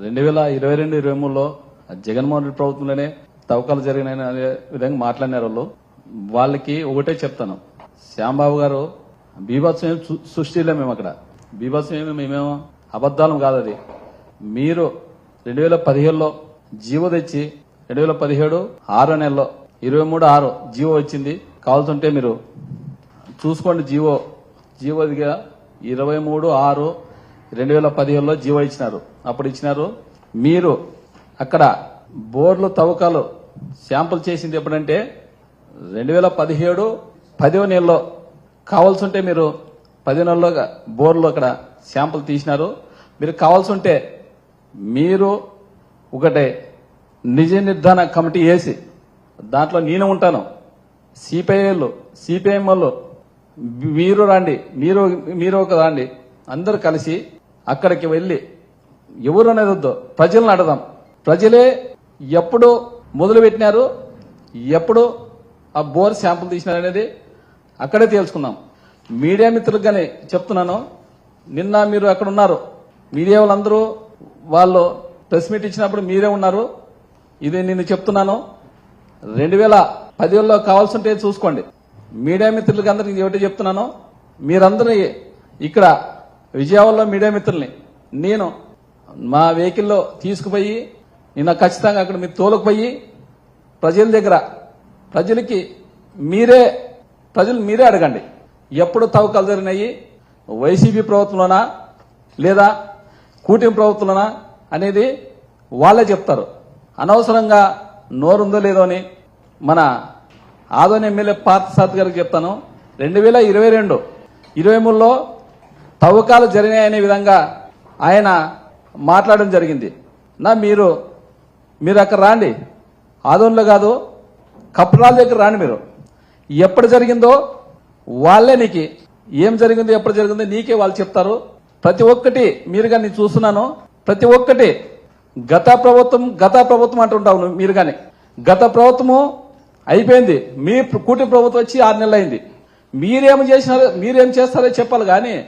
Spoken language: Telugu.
రెండు వేల ఇరవై రెండు ఇరవై మూడులో జగన్మోహన్ రెడ్డి ప్రభుత్వంలోనే తవ్వకాలు జరిగినాయని అనే విధంగా మాట్లాడినారు వాళ్ళు వాళ్ళకి ఒకటే చెప్తాను. శ్యాంబాబు గారు బీభత్సం సృ- సృష్టిలే మేము అక్కడ బీభత్సం ఏమి మేమేమో అబద్ధాలం కాదు అది. మీరు రెండు వేల పదిహేడులో జీవో తెచ్చి రెండు వేల పదిహేడు ఆరో నెలలో ఇరవై మూడు ఆరు జీవో వచ్చింది కావాల్సింటే మీరు చూసుకోండి జీవో. జీవోదిగా ఇరవై మూడు ఆరు రెండు వేల పదిహేడులో జీవో ఇచ్చినారు. అప్పుడు ఇచ్చినారు మీరు అక్కడ బోర్లు తవ్వకాలు శాంపుల్ చేసింది ఎప్పుడంటే రెండు వేల పదిహేడు పదో నెలలో కావాల్సి ఉంటే మీరు పది నెలలో బోర్లు అక్కడ శాంపుల్ తీసినారు. మీరు కావాల్సి ఉంటే మీరు ఒకటే నిజ నిర్ధారణ కమిటీ వేసి దాంట్లో నేను ఉంటాను. సిపిఐలు సిపిఎం వాళ్ళు మీరు రండి మీరు మీరు ఒక రండి అందరు కలిసి అక్కడికి వెళ్ళి ఎవరు అనేది వద్దు ప్రజలను అడదాం. ప్రజలే ఎప్పుడు మొదలు పెట్టినారు ఎప్పుడు ఆ బోర్ శాంపుల్ తీసినారు అనేది అక్కడే తేల్చుకుందాం. మీడియా మిత్రులకు కానీ చెప్తున్నాను నిన్న మీరు అక్కడ ఉన్నారు మీడియా వాళ్ళందరూ వాళ్ళు ప్రెస్ మీట్ ఇచ్చినప్పుడు మీరే ఉన్నారు. ఇది నేను చెప్తున్నాను. రెండు వేల పదివేలలో కావాల్సి ఉంటే చూసుకోండి. మీడియా మిత్రులకి అందరికీ ఒకటి చెప్తున్నాను. మీరందరూ ఇక్కడ విజయవాడలో మీడియా మిత్రుల్ని నేను మా వెహికల్లో తీసుకుపోయి నిన్న ఖచ్చితంగా అక్కడ మీరు తోలుకుపోయి ప్రజల దగ్గర ప్రజలకి మీరే ప్రజలు మీరే అడగండి. ఎప్పుడు తవ్వకాలు జరిగినాయి? వైసీపీ ప్రభుత్వంలోనా? లేదా కూటమి ప్రభుత్వంలోనా? అనేది వాళ్ళే చెప్తారు. అనవసరంగా నోరుందో లేదో అని మన ఆదోని ఎమ్మెల్యే పార్థసారథి గారికి చెప్తాను. రెండు వేల ఇరవై రెండు ఇరవై మూడులో తవ్వకాలు జరిగాయనే విధంగా ఆయన మాట్లాడడం జరిగింది. నా మీరు మీరు అక్కడ రాండి. ఆదోన్లో కాదు కప్రాల దగ్గర రాండి మీరు. ఎప్పుడు జరిగిందో వాళ్ళే నీకు ఏం జరిగిందో ఎప్పుడు జరిగిందో నీకే వాళ్ళు చెప్తారు. ప్రతి ఒక్కటి మీరు కానీ చూస్తున్నాను. ప్రతి ఒక్కటి గత ప్రభుత్వం గత ప్రభుత్వం అంటుంటావు మీరు కానీ. గత ప్రభుత్వము అయిపోయింది. మీ కూటమి ప్రభుత్వం వచ్చి ఆరు నెలలు అయింది. మీరేం చేసినారో మీరేం చేస్తారో చెప్పాలి కానీ